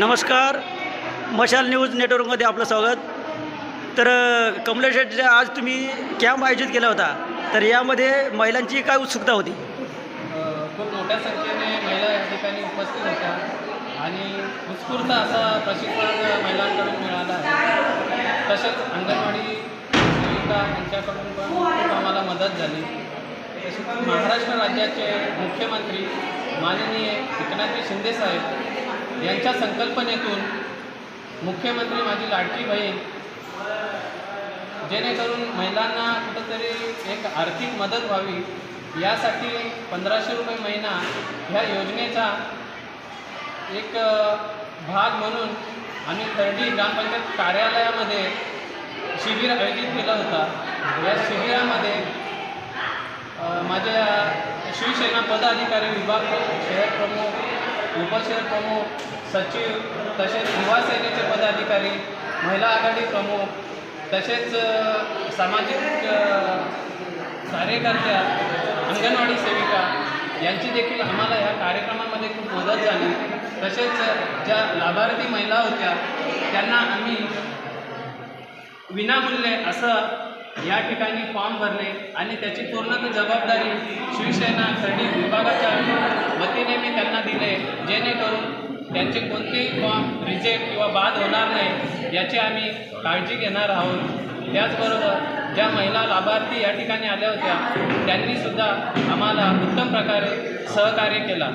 नमस्कार. मशाल न्यूज नेटवर्कमध्ये आपलं स्वागत. तर कमलेश आज तुम्ही कॅम्प आयोजित केला होता. तर यामध्ये महिलांची काय उत्सुकता होती? खूप मोठ्या संख्येने महिला या ठिकाणी उपस्थित होत्या. आणि उत्स्फूर्त असा प्रशिक्षण महिलांकडून मिळाला आहे. तसेच अंगणवाडी सेविका यांच्याकडून पण खूप आम्हाला मदत झाली. तसेच महाराष्ट्र राज्याचे मुख्यमंत्री माननीय एकनाथजी शिंदेसाहेब यांच्या संकल्पनेतून मुख्यमंत्री माझी लाडकी बहीण जेणेकरून महिलांना कुठंतरी एक आर्थिक मदत व्हावी यासाठी पंधराशे रुपये महिना ह्या योजनेचा एक भाग म्हणून आम्ही खर्डी ग्रामपंचायत कार्यालयामध्ये शिबिर आयोजित केलं होता. या शिबिरामध्ये माझ्या शिवसेना पदाधिकारी विभाग शहर प्रमुख उपशहर प्रमुख सचिव तसेच युवा सेनेचे पदाधिकारी महिला आघाडी प्रमुख तसेच सामाजिक कार्यकर्त्या अंगणवाडी सेविका यांची देखील आम्हाला ह्या कार्यक्रमामध्ये खूप मदत झाली. तसेच ज्या लाभार्थी महिला होत्या त्यांना आम्ही विनामूल्य असं या ठिकाणी फॉर्म भरले आणि त्याची पूर्ण जबाबदारी शिवसेना खर्डी विभागाच्या वतीने जेणेकरून त्यांचे कोणतेही फॉर्म रिजेक्ट किंवा बाद होणार नाही याची आम्ही काळजी घेणार आहोत. त्याचबरोबर ज्या महिला लाभार्थी या ठिकाणी आल्या होत्या त्यांनीसुद्धा आम्हाला उत्तम प्रकारे सहकार्य केला.